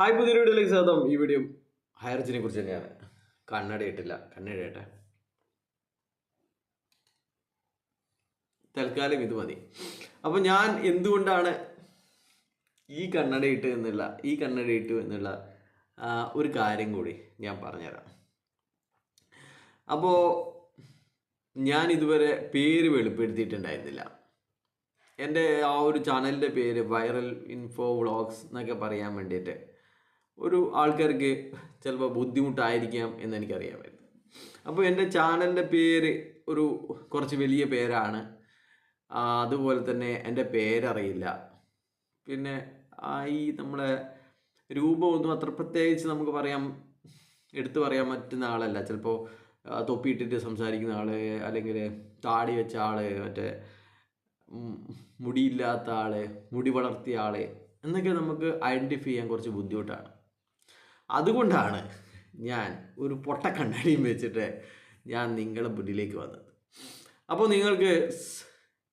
Hi പുതിയ വീഡിയോയിലേക്ക് സ്വാഗതം. ഈ വീഡിയോ ഹയർ ഹയർജിനെ കുറിച്ച് തന്നെയാണ്. കണ്ണട ഇട്ടില്ല. കണ്ണട ഇട്ടെ തൽക്കാലം ഇത് മതി. അപ്പോൾ ഞാൻ എന്തുകൊണ്ടാണ് ഈ കണ്ണട ഇട്ടു എന്നുള്ള ഈ കണ്ണട ഇട്ടു എന്നുള്ള ഒരു കാര്യം കൂടി ഞാൻ പറഞ്ഞുതരാം. അപ്പോൾ ഞാൻ ഇതുവരെ പേര് വെളിപ്പെടുത്തിയിട്ടുണ്ടായിരുന്നില്ല. എന്റെ ആ ഒരു ചാനലിന്റെ പേര് വൈറൽ ഇൻഫോ വ്ളോഗ്സ് എന്നൊക്കെ പറയാൻ വേണ്ടിയിട്ട് ഒരു ആൾക്കാർക്ക് ചിലപ്പോൾ ബുദ്ധിമുട്ടായിരിക്കാം എന്ന് എനിക്കറിയാമായിരുന്നു അപ്പോൾ എന്റെ ചാനലിന്റെ പേര് ഒരു കുറച്ച് വലിയ പേരാണ്. അതുപോലെ തന്നെ എന്റെ പേരറിയില്ല. പിന്നെ ഈ നമ്മളെ രൂപമൊന്നും അത്ര പ്രത്യേകിച്ച് നമുക്ക് പറയാം എടുത്തു പറയാൻ പറ്റുന്ന ആളല്ല. ചിലപ്പോൾ തൊപ്പിയിട്ടിട്ട് സംസാരിക്കുന്ന ആൾ അല്ലെങ്കിൽ താടി വെച്ച ആൾ മറ്റേ മുടിയില്ലാത്ത ആൾ മുടി വളർത്തിയ ആൾ എന്നൊക്കെ നമുക്ക് ഐഡന്റിഫൈ ചെയ്യാൻ കുറച്ച് ബുദ്ധിമുട്ടാണ്. അതുകൊണ്ടാണ് ഞാൻ ഒരു പൊട്ട കണ്ണടിയും വെച്ചിട്ട് ഞാൻ നിങ്ങളുടെ മുന്നിലേക്ക് വന്നത്. അപ്പോൾ നിങ്ങൾക്ക്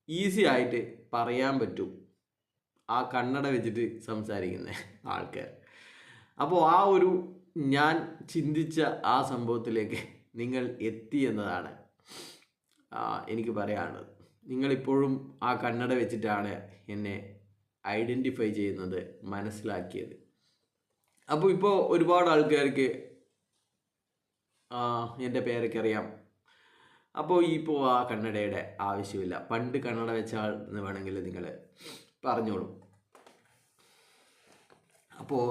ഈസി ആയിട്ട് പറയാൻ പറ്റും ആ കണ്ണട വെച്ചിട്ട് സംസാരിക്കുന്ന ആൾക്കാർ. അപ്പോൾ ആ ഒരു ഞാൻ ചിന്തിച്ച ആ സംഭവത്തിലേക്ക് നിങ്ങൾ എത്തി എന്നതാണ് എനിക്ക് പറയാനുള്ളത്. നിങ്ങളിപ്പോഴും ആ കണ്ണട വെച്ചിട്ടാണ് എന്നെ ഐഡന്റിഫൈ ചെയ്യുന്നത് മനസ്സിലാക്കിയത്. അപ്പോൾ ഇപ്പോൾ ഒരുപാട് ആൾക്കാർക്ക് എന്റെ പേരൊക്കെ അറിയാം. അപ്പോൾ ഇപ്പോൾ ആ കണ്ണടയുടെ ആവശ്യമില്ല. പണ്ട് കണ്ണട വെച്ചാൽ എന്ന് വേണമെങ്കിൽ നിങ്ങൾ പറഞ്ഞോളൂ. അപ്പോൾ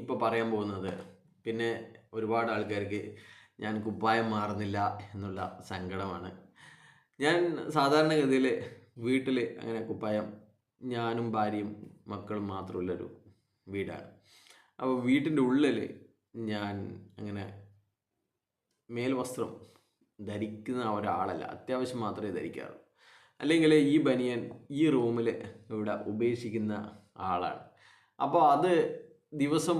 ഇപ്പോൾ പറയാൻ പോകുന്നത് പിന്നെ ഒരുപാട് ആൾക്കാർക്ക് ഞാൻ കുപ്പായം മാറുന്നില്ല എന്നുള്ള സങ്കടമാണ്. ഞാൻ സാധാരണഗതിയിൽ വീട്ടിൽ അങ്ങനെ കുപ്പായം ഞാനും ഭാര്യയും മക്കളും മാത്രമുള്ളൊരു വീടാണ്. അപ്പോൾ വീട്ടിന്റെ ഉള്ളിൽ ഞാൻ അങ്ങനെ മേൽവസ്ത്രം ധരിക്കുന്ന ഒരാളല്ല. അത്യാവശ്യം മാത്രമേ ധരിക്കാറുള്ളൂ. അല്ലെങ്കിൽ ഈ ബനിയൻ ഈ റൂമിൽ ഇവിടെ ഉപേക്ഷിക്കുന്ന ആളാണ്. അപ്പോൾ അത് ദിവസം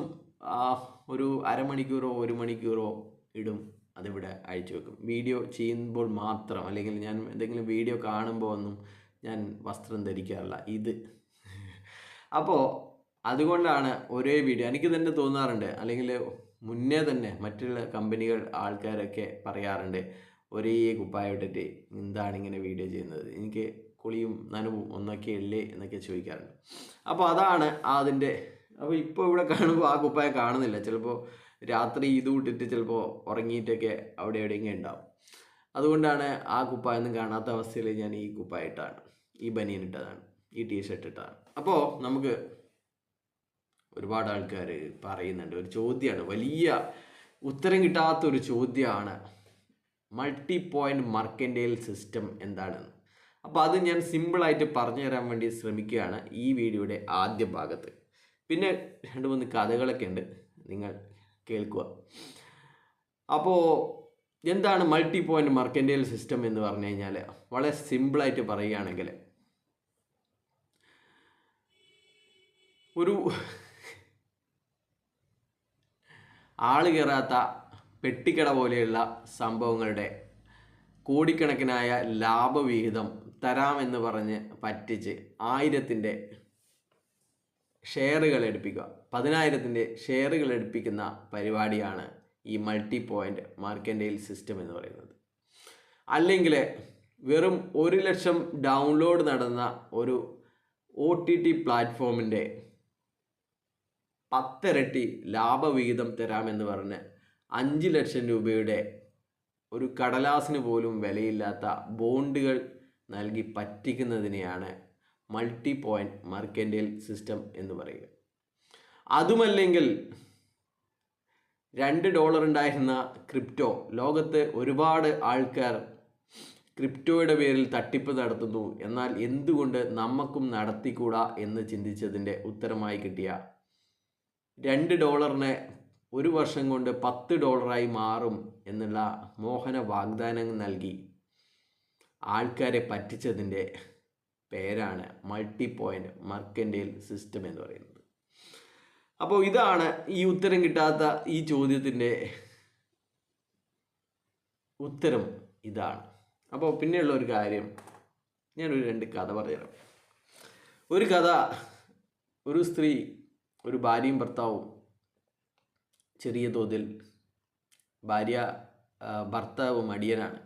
ഒരു അരമണിക്കൂറോ ഒരു മണിക്കൂറോ ഇടും അതിവിടെ അയച്ചു വെക്കും. വീഡിയോ ചെയ്യുമ്പോൾ മാത്രം അല്ലെങ്കിൽ ഞാൻ എന്തെങ്കിലും വീഡിയോ കാണുമ്പോൾ ഒന്നും ഞാൻ വസ്ത്രം ധരിക്കാറില്ല. ഇത്. അപ്പോൾ അതുകൊണ്ടാണ് ഒരേ വീഡിയോ. എനിക്ക് തന്നെ തോന്നാറുണ്ട്. അല്ലെങ്കിൽ മുന്നേ തന്നെ മറ്റുള്ള കമ്പനികൾ ആൾക്കാരൊക്കെ പറയാറുണ്ട് ഒരേ കുപ്പായ ഇട്ടിട്ട് എന്താണ് ഇങ്ങനെ വീഡിയോ ചെയ്യുന്നത്? എനിക്ക് കുളിയും നനവും ഒന്നൊക്കെ ഇല്ലേ? എന്നൊക്കെ ചോദിക്കാറുണ്ട്. അപ്പോൾ അതാണ് അതിന്റെ അപ്പോൾ ഇപ്പോൾ ഇവിടെ കാണുമ്പോൾ ആ കുപ്പായ കാണുന്നില്ല. ചിലപ്പോൾ രാത്രി ഇത് വിട്ടിട്ട് ചിലപ്പോൾ ഉറങ്ങിയിട്ടൊക്കെ അവിടെ എവിടെയെങ്കിലും ഉണ്ടാവും. അതുകൊണ്ടാണ് ആ കുപ്പായൊന്നും കാണാത്ത അവസ്ഥയിൽ ഞാൻ ഈ കുപ്പായ ഇട്ടാണ് ഈ ബനിയൻ ഇട്ടതാണ്. ഈ ടീഷർട്ട് ഇട്ടതാണ്. അപ്പോൾ നമുക്ക് ഒരുപാട് ആൾക്കാർ പറയുന്നുണ്ട്. ഒരു ചോദ്യമാണ് വലിയ ഉത്തരം കിട്ടാത്ത ഒരു ചോദ്യമാണ് മൾട്ടി പോയിന്റ് മർക്കൻഡേൽ സിസ്റ്റം എന്താണെന്ന്. അപ്പോൾ അത് ഞാൻ സിമ്പിളായിട്ട് പറഞ്ഞു തരാൻ വേണ്ടി ശ്രമിക്കുകയാണ് ഈ വീഡിയോയുടെ ആദ്യ ഭാഗത്ത്. പിന്നെ രണ്ട് മൂന്ന് കഥകളൊക്കെ ഉണ്ട്. നിങ്ങൾ കേൾക്കുക. അപ്പോൾ എന്താണ് മൾട്ടി പോയിന്റ് മർക്കൻഡേൽ സിസ്റ്റം എന്ന് പറഞ്ഞു കഴിഞ്ഞാൽ? വളരെ സിമ്പിളായിട്ട് പറയുകയാണെങ്കിൽ ഒരു ആൾ കയറാത്ത പെട്ടിക്കട പോലെയുള്ള സംഭവങ്ങളുടെ കോടിക്കണക്കിനായ ലാഭവിഹിതം തരാമെന്ന് പറഞ്ഞ് പറ്റിച്ച് ആയിരത്തിന്റെ ഷെയറുകൾ എടുപ്പിക്കുക. പതിനായിരത്തിന്റെ ഷെയറുകൾ എടുപ്പിക്കുന്ന പരിപാടിയാണ് ഈ മൾട്ടി പോയിന്റ് മാർക്കൻഡെയിൽ സിസ്റ്റം എന്ന് പറയുന്നത്. അല്ലെങ്കിൽ വെറും ഒരു ലക്ഷം ഡൗൺലോഡ് നടന്ന ഒരു ഒ ടി ടി പ്ലാറ്റ്ഫോമിന്റെ പത്തിരട്ടി ലാഭവിഹിതം തരാമെന്ന് പറഞ്ഞ് അഞ്ച് ലക്ഷം രൂപയുടെ ഒരു കടലാസിന് പോലും വിലയില്ലാത്ത ബോണ്ടുകൾ നൽകി പറ്റിക്കുന്നതിനെയാണ് മൾട്ടി പോയിന്റ് മർക്കൻഡേൽ സിസ്റ്റം എന്ന് പറയുക. അതുമല്ലെങ്കിൽ രണ്ട് ഡോളർ ഉണ്ടായിരുന്ന ക്രിപ്റ്റോ. ലോകത്ത് ഒരുപാട് ആൾക്കാർ ക്രിപ്റ്റോയുടെ പേരിൽ തട്ടിപ്പ് നടത്തുന്നു. എന്നാൽ എന്തുകൊണ്ട് നമുക്കും നടത്തിക്കൂടാ എന്ന് ചിന്തിച്ചതിന്റെ ഉത്തരമായി കിട്ടിയ രണ്ട് ഡോളറിനെ ഒരു വർഷം കൊണ്ട് പത്ത് ഡോളറായി മാറും എന്നുള്ള മോഹന വാഗ്ദാനം നൽകി. ആൾക്കാരെ പറ്റിച്ചതിന്റെ പേരാണ് മൾട്ടി പോയിന്റ് മർക്കൻഡേൽ സിസ്റ്റം എന്ന് പറയുന്നത്. അപ്പോൾ ഇതാണ് ഈ ഉത്തരം കിട്ടാത്ത ഈ ചോദ്യത്തിന്റെ ഉത്തരം ഇതാണ്. അപ്പോൾ പിന്നെയുള്ള ഒരു കാര്യം ഞാനൊരു രണ്ട് കഥ പറഞ്ഞുതരാം. ഒരു കഥ ഒരു സ്ത്രീ ഒരു ഭാര്യയും ഭർത്താവും ചെറിയ തോതിൽ ഭാര്യ ഭർത്താവ് മടിയനാണ്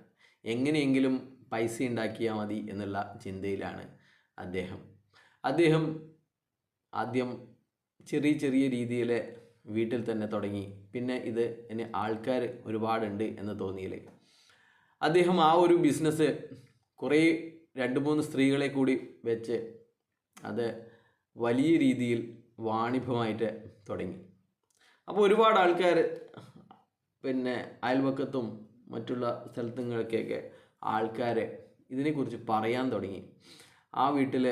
എങ്ങനെയെങ്കിലും പൈസ ഉണ്ടാക്കിയാൽ മതി എന്നുള്ള ചിന്തയിലാണ് അദ്ദേഹം. അദ്ദേഹം ആദ്യം ചെറിയ ചെറിയ രീതിയിൽ വീട്ടിൽ തന്നെ തുടങ്ങി. പിന്നെ ഇത് എന്നെ ആൾക്കാർ ഒരുപാടുണ്ട് എന്ന് തോന്നിയില്ലേ. അദ്ദേഹം ആ ഒരു ബിസിനസ് കുറേ രണ്ട് മൂന്ന് സ്ത്രീകളെ കൂടി വെച്ച് അത് വലിയ രീതിയിൽ വാണിഭമായിട്ട് തുടങ്ങി. അപ്പോൾ ഒരുപാട് ആൾക്കാർ പിന്നെ അയൽവക്കത്തും മറ്റുള്ള സ്ഥലത്തുങ്ങളൊക്കെയൊക്കെ ആൾക്കാർ ഇതിനെക്കുറിച്ച് പറയാൻ തുടങ്ങി. ആ വീട്ടിൽ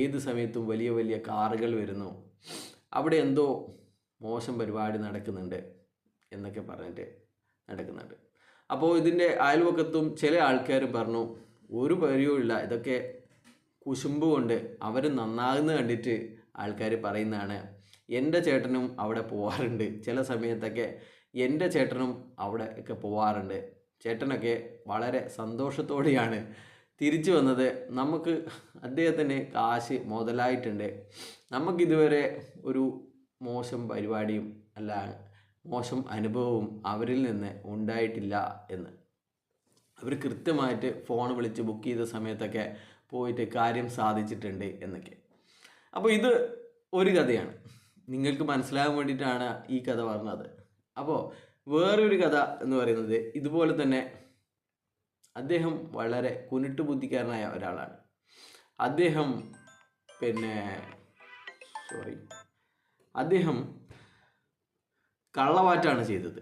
ഏത് സമയത്തും വലിയ വലിയ കാറുകൾ വരുന്നു. അവിടെ എന്തോ മോശം പരിപാടി നടക്കുന്നുണ്ട് എന്നൊക്കെ പറഞ്ഞിട്ട് നടക്കുന്നുണ്ട്. അപ്പോൾ ഇതിന്റെ അയൽവക്കത്തും ചില ആൾക്കാർ പറഞ്ഞു ഒരു പരിയുമില്ല ഇതൊക്കെ കുശുമ്പ് കൊണ്ട് അവർ നന്നാകുന്ന കണ്ടിട്ട് ആൾക്കാർ പറയുന്നതാണ് എന്റെ ചേട്ടനും അവിടെ പോവാറുണ്ട്. ചില സമയത്തൊക്കെ എന്റെ ചേട്ടനും അവിടെ ഒക്കെ പോവാറുണ്ട്. ചേട്ടനൊക്കെ വളരെ സന്തോഷത്തോടെയാണ് തിരിച്ചു വന്നത്. നമുക്ക് അദ്ദേഹത്തിന് കാശ് മുതലായിട്ടുണ്ട്. നമുക്കിതുവരെ ഒരു മോശം പരിപാടിയും അല്ല മോശം അനുഭവവും അവരിൽ നിന്ന് ഉണ്ടായിട്ടില്ല എന്ന്. അവർ കൃത്യമായിട്ട് ഫോൺ വിളിച്ച് ബുക്ക് ചെയ്ത സമയത്തൊക്കെ പോയിട്ട് കാര്യം സാധിച്ചിട്ടുണ്ട് എന്നൊക്കെ. അപ്പോൾ ഇത് ഒരു കഥയാണ്. നിങ്ങൾക്ക് മനസ്സിലാകാൻ വേണ്ടിയിട്ടാണ് ഈ കഥ പറഞ്ഞത്. അപ്പോൾ വേറൊരു കഥ എന്ന് പറയുന്നത് ഇതുപോലെ തന്നെ അദ്ദേഹം വളരെ കുനിട്ട് ബുദ്ധിക്കാരനായ ഒരാളാണ്. അദ്ദേഹം പിന്നെ സോറി അദ്ദേഹം കള്ളവാറ്റാണ് ചെയ്തത്.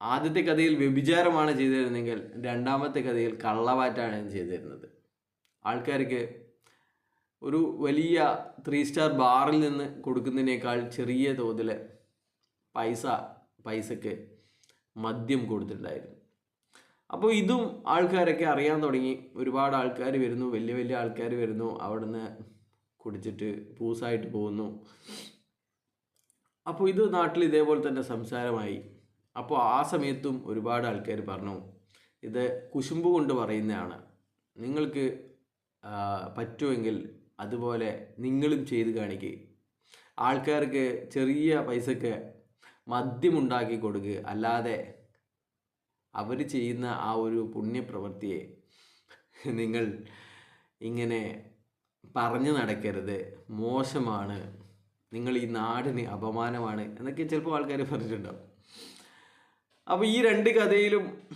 ആദ്യത്തെ കഥയിൽ വ്യഭിചാരമാണ് ചെയ്തിരുന്നെങ്കിൽ രണ്ടാമത്തെ കഥയിൽ കള്ളവാറ്റാണ് ചെയ്തിരുന്നത്. ആൾക്കാർക്ക് ഒരു വലിയ ത്രീ സ്റ്റാർ ബാറിൽ നിന്ന് കൊടുക്കുന്നതിനേക്കാൾ ചെറിയ തോതിൽ പൈസ പൈസക്ക് മദ്യം കൊടുത്തിട്ടുണ്ടായിരുന്നു. അപ്പോൾ ഇതും ആൾക്കാരൊക്കെ അറിയാൻ തുടങ്ങി. ഒരുപാട് ആൾക്കാർ വരുന്നു. വലിയ വലിയ ആൾക്കാർ വരുന്നു. അവിടുന്ന് കുടിച്ചിട്ട് പൂസായിട്ട് പോകുന്നു. അപ്പോൾ ഇത് നാട്ടിൽ ഇതേപോലെ തന്നെ സംസാരമായി. അപ്പോൾ ആ സമയത്തും ഒരുപാട് ആൾക്കാർ പറഞ്ഞു ഇത് കുശുമ്പ് കൊണ്ട് പറയുന്നതാണ്. നിങ്ങൾക്ക് പറ്റുമെങ്കിൽ അതുപോലെ നിങ്ങളും ചെയ്ത് കാണിക്കുക ആൾക്കാർക്ക് ചെറിയ പൈസക്ക് മദ്യമുണ്ടാക്കി കൊടുക്കുക അല്ലാതെ അവർ ചെയ്യുന്ന ആ ഒരു പുണ്യപ്രവൃത്തിയെ നിങ്ങൾ ഇങ്ങനെ പറഞ്ഞു നടക്കരുത്. മോശമാണ്. നിങ്ങൾ ഈ നാടിന് അപമാനമാണ് എന്നൊക്കെ ചിലപ്പോൾ ആൾക്കാർ പറഞ്ഞിട്ടുണ്ടാവും. അപ്പോൾ ഈ രണ്ട് കഥയിലും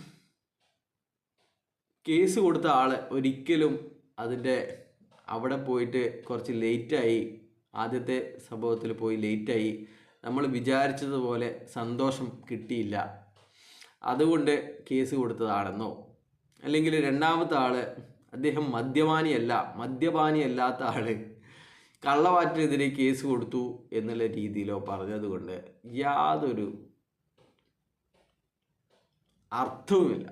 കേസ് കൊടുത്ത ആൾ ഒരിക്കലും അതിന്റെ അവിടെ പോയിട്ട് കുറച്ച് ലേറ്റായി ആദ്യത്തെ സംഭവത്തിൽ പോയി ലേറ്റായി നമ്മൾ വിചാരിച്ചതുപോലെ സന്തോഷം കിട്ടിയില്ല. അതുകൊണ്ട് കേസ് കൊടുത്തതാണെന്നോ? അല്ലെങ്കിൽ രണ്ടാമത്തെ ആൾ അദ്ദേഹം മദ്യപാനിയല്ല മദ്യപാനിയല്ലാത്ത ആൾ കള്ളവാറ്റിനെതിരെ കേസ് കൊടുത്തു എന്നുള്ള രീതിയിലോ പറഞ്ഞതുകൊണ്ട് യാതൊരു അർത്ഥവുമില്ല.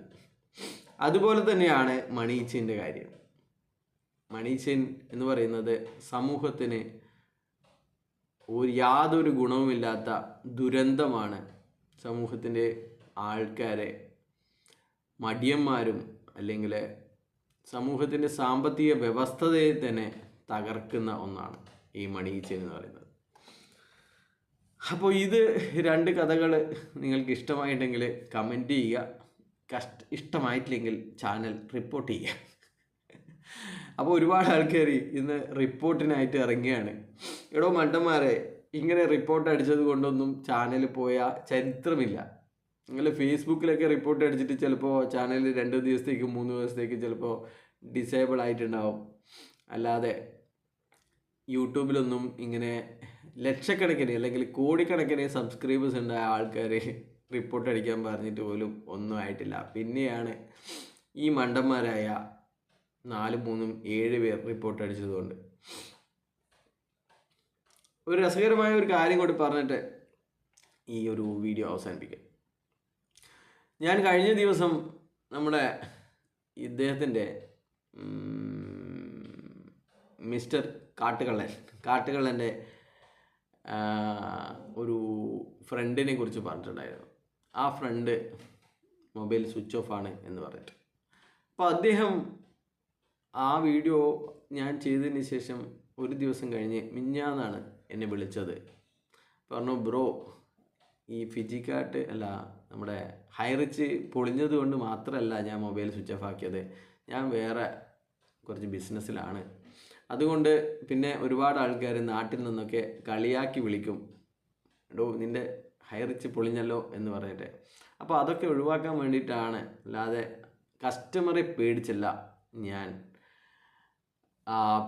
അതുപോലെ തന്നെയാണ് മണീച്ചിന്റെ കാര്യം. മണീച്ചൻ എന്ന് പറയുന്നത് സമൂഹത്തിന് ഒരു യാതൊരു ഗുണവുമില്ലാത്ത ദുരന്തമാണ് സമൂഹത്തിന്റെ ആൾക്കാരെ മടിയന്മാരും അല്ലെങ്കിൽ സമൂഹത്തിന്റെ സാമ്പത്തിക വ്യവസ്ഥതയെ തന്നെ തകർക്കുന്ന ഒന്നാണ് ഈ മണീച്ചൻ എന്ന് പറയുന്നത്. അപ്പോൾ ഇത് രണ്ട് കഥകൾ നിങ്ങൾക്ക് ഇഷ്ടമായിട്ടുണ്ടെങ്കിൽ കമന്റ് ചെയ്യുക. കഷ്ട ഇഷ്ടമായിട്ടില്ലെങ്കിൽ ചാനൽ റിപ്പോർട്ട് ചെയ്യുക. അപ്പോൾ ഒരുപാട് ആൾക്കാർ ഇന്ന് റിപ്പോർട്ടിനായിട്ട് ഇറങ്ങിയാണ് എടോ മണ്ടന്മാരെ ഇങ്ങനെ റിപ്പോർട്ട് അടിച്ചത് കൊണ്ടൊന്നും ചാനൽ പോയ ചരിത്രമില്ല. നിങ്ങൾ ഫേസ്ബുക്കിലൊക്കെ റിപ്പോർട്ട് അടിച്ചിട്ട് ചിലപ്പോൾ ചാനൽ രണ്ട് ദിവസത്തേക്ക് മൂന്ന് ദിവസത്തേക്ക് ചിലപ്പോൾ ഡിസേബിൾ ആയിട്ടുണ്ടാവും. അല്ലാതെ യൂട്യൂബിലൊന്നും ഇങ്ങനെ ലക്ഷക്കണക്കിന് അല്ലെങ്കിൽ കോടിക്കണക്കിന് സബ്സ്ക്രൈബേഴ്സ് ഉണ്ടായ ആൾക്കാർ റിപ്പോർട്ട് അടിക്കാൻ പറഞ്ഞിട്ട് പോലും ഒന്നും ആയിട്ടില്ല. പിന്നെയാണ് ഈ മണ്ടന്മാരായ നാല് മൂന്നും ഏഴ് പേർ റിപ്പോർട്ട് അടിച്ചതുകൊണ്ട്. ഒരു രസകരമായ ഒരു കാര്യം കൂടി പറഞ്ഞിട്ട് ഈ ഒരു വീഡിയോ അവസാനിപ്പിക്കാം. ഞാൻ കഴിഞ്ഞ ദിവസം നമ്മുടെ ഇദ്ദേഹത്തിന്റെ മിസ്റ്റർ കാട്ടുകള്ളൻ കാട്ടുകള്ളന്റെ ഒരു ഫ്രണ്ടിനെ കുറിച്ച് പറഞ്ഞിട്ടുണ്ടായിരുന്നു. ആ ഫ്രണ്ട് മൊബൈൽ സ്വിച്ച് ഓഫ് ആണ് എന്ന് പറഞ്ഞിട്ട്. അപ്പോൾ അദ്ദേഹം ആ വീഡിയോ ഞാൻ ചെയ്തതിന് ശേഷം ഒരു ദിവസം കഴിഞ്ഞ് മിഞ്ഞാന്നാണ് എന്നെ വിളിച്ചത്. പറഞ്ഞു ബ്രോ ഈ ഫിജിക്കാട്ട് അല്ല നമ്മുടെ ഹൈറിച്ച് പൊളിഞ്ഞത് കൊണ്ട് മാത്രമല്ല ഞാൻ മൊബൈൽ സ്വിച്ച് ഓഫ് ആക്കിയത്. ഞാൻ വേറെ കുറച്ച് ബിസിനസ്സിലാണ് അതുകൊണ്ട് പിന്നെ ഒരുപാട് ആൾക്കാർ നാട്ടിൽ നിന്നൊക്കെ കളിയാക്കി വിളിക്കും. എടോ നിന്റെ ഹൈറിച്ച് പൊളിഞ്ഞല്ലോ എന്ന് പറഞ്ഞിട്ട്. അപ്പോൾ അതൊക്കെ ഒഴിവാക്കാൻ വേണ്ടിയിട്ടാണ്. അല്ലാതെ കസ്റ്റമറെ പേടിച്ചല്ല ഞാൻ.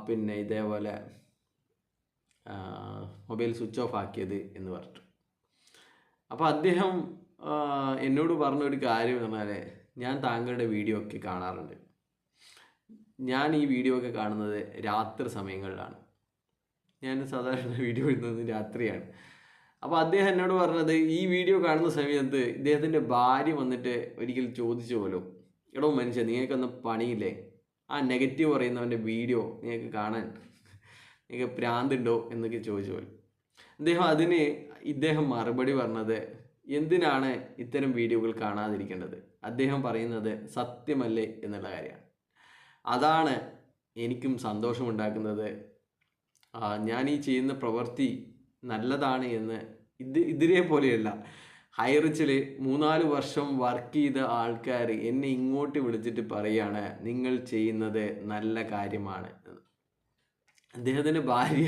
പിന്നെ ഇതേപോലെ മൊബൈൽ സ്വിച്ച് ഓഫ് ആക്കിയത് എന്ന് പറഞ്ഞു അപ്പോൾ അദ്ദേഹം എന്നോട് പറഞ്ഞ ഒരു കാര്യം പറഞ്ഞാൽ ഞാൻ താങ്കളുടെ വീഡിയോ ഒക്കെ കാണാറുണ്ട്. ഞാൻ ഈ വീഡിയോ ഒക്കെ കാണുന്നത് രാത്രി സമയങ്ങളിലാണ്. ഞാൻ സാധാരണ വീഡിയോ ഇടുന്നത് രാത്രിയാണ്. അപ്പോൾ അദ്ദേഹം എന്നോട് പറഞ്ഞത് ഈ വീഡിയോ കാണുന്ന സമയത്ത് ഇദ്ദേഹത്തിന്റെ ഭാര്യ വന്നിട്ട് ഒരിക്കൽ ചോദിച്ചു പോലും എടോ മനുഷ്യ നിങ്ങൾക്കൊന്നും പണിയില്ലേ? ആ നെഗറ്റീവ് പറയുന്നവന്റെ വീഡിയോ നിങ്ങൾക്ക് കാണാൻ നിങ്ങൾക്ക് പ്രാന്തുണ്ടോ എന്നൊക്കെ ചോദിച്ചു പോലും അദ്ദേഹം അതിന് ഇദ്ദേഹം മറുപടി പറഞ്ഞത് എന്തിനാണ് ഇത്തരം വീഡിയോകൾ കാണാതിരിക്കേണ്ടത്? അദ്ദേഹം പറയുന്നത് സത്യമല്ലേ എന്നുള്ള കാര്യമാണ്. അതാണ് എനിക്കും സന്തോഷമുണ്ടാക്കുന്നത്. ഞാൻ ഈ ചെയ്യുന്ന പ്രവൃത്തി നല്ലതാണ് എന്ന് ഇത് ഇതിനെ പോലെയല്ല ഹൈറിച്ചിൽ മൂന്നാൽ വർഷം വർക്ക് ചെയ്ത ആൾക്കാർ എന്നെ ഇങ്ങോട്ട് വിളിച്ചിട്ട് പറയാണ് നിങ്ങൾ ചെയ്യുന്നത് നല്ല കാര്യമാണ്. അദ്ദേഹത്തിന്റെ ഭാര്യ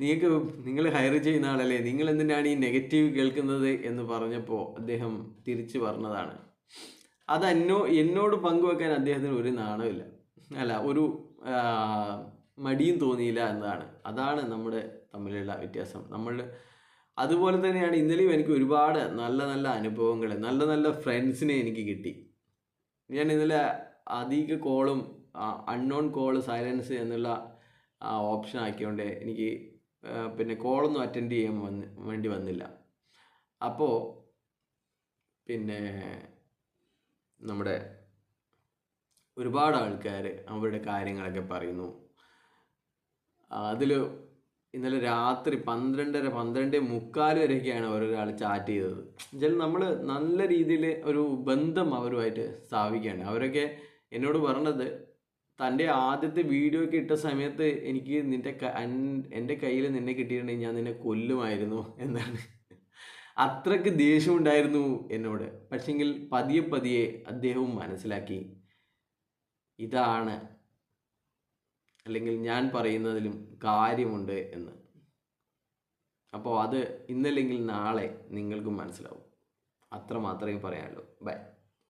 നിങ്ങൾക്ക് നിങ്ങൾ ഹയർ ചെയ്യുന്ന ആളല്ലേ നിങ്ങൾ എന്തിനാണ് ഈ നെഗറ്റീവ് കേൾക്കുന്നത്? എന്ന് പറഞ്ഞപ്പോൾ അദ്ദേഹം തിരിച്ചു പറഞ്ഞതാണ്. അത് എന്നോ എന്നോട് പങ്കുവെക്കാൻ അദ്ദേഹത്തിന് ഒരു നാണമില്ല അല്ല ഒരു മടിയും തോന്നിയില്ല എന്നതാണ് അതാണ് നമ്മുടെ തമ്മിലുള്ള വ്യത്യാസം. നമ്മൾ അതുപോലെ തന്നെയാണ് ഇന്നലെയും എനിക്ക് ഒരുപാട് നല്ല നല്ല അനുഭവങ്ങൾ നല്ല നല്ല ഫ്രണ്ട്സിനെ എനിക്ക് കിട്ടി. ഞാൻ ഇന്നലെ അധിക കോളും അൺനോൺ കോൾ സൈലൻസ് എന്നുള്ള ഓപ്ഷൻ ആക്കിയോണ്ട് എനിക്ക് പിന്നെ കോളൊന്നും അറ്റൻഡ് ചെയ്യാൻ വന്ന് വേണ്ടി വന്നില്ല. അപ്പോൾ പിന്നെ നമ്മുടെ ഒരുപാട് ആൾക്കാർ അവരുടെ കാര്യങ്ങളൊക്കെ പറയുന്നു. അതിൽ ഇന്നലെ രാത്രി പന്ത്രണ്ടര പന്ത്രണ്ട് മുക്കാൽ വരെയൊക്കെയാണ് അവരൊരാൾ ചാറ്റ് ചെയ്തത്. എന്നുവെച്ചാൽ നമ്മൾ നല്ല രീതിയിൽ ഒരു ബന്ധം അവരുമായിട്ട് സ്ഥാപിക്കുകയാണ്. അവരൊക്കെ എന്നോട് പറഞ്ഞത് തന്റെ ആദ്യത്തെ വീഡിയോ ഒക്കെ ഇട്ട സമയത്ത് എനിക്ക് നിന്റെ എന്റെ കയ്യിൽ നിന്നെ കിട്ടിയിട്ടുണ്ടെങ്കിൽ ഞാൻ നിന്നെ കൊല്ലുമായിരുന്നു എന്നാണ്. അത്രയ്ക്ക് ദേഷ്യമുണ്ടായിരുന്നു എന്നോട്. പക്ഷെങ്കിൽ പതിയെ പതിയെ അദ്ദേഹവും മനസ്സിലാക്കി. ഇതാണ് അല്ലെങ്കിൽ ഞാൻ പറയുന്നതിലും കാര്യമുണ്ട് എന്ന്. അപ്പോൾ അത് ഇന്നല്ലെങ്കിൽ നാളെ നിങ്ങൾക്കും മനസ്സിലാവും. അത്ര മാത്രമേ പറയാനുള്ളൂ. ബൈ.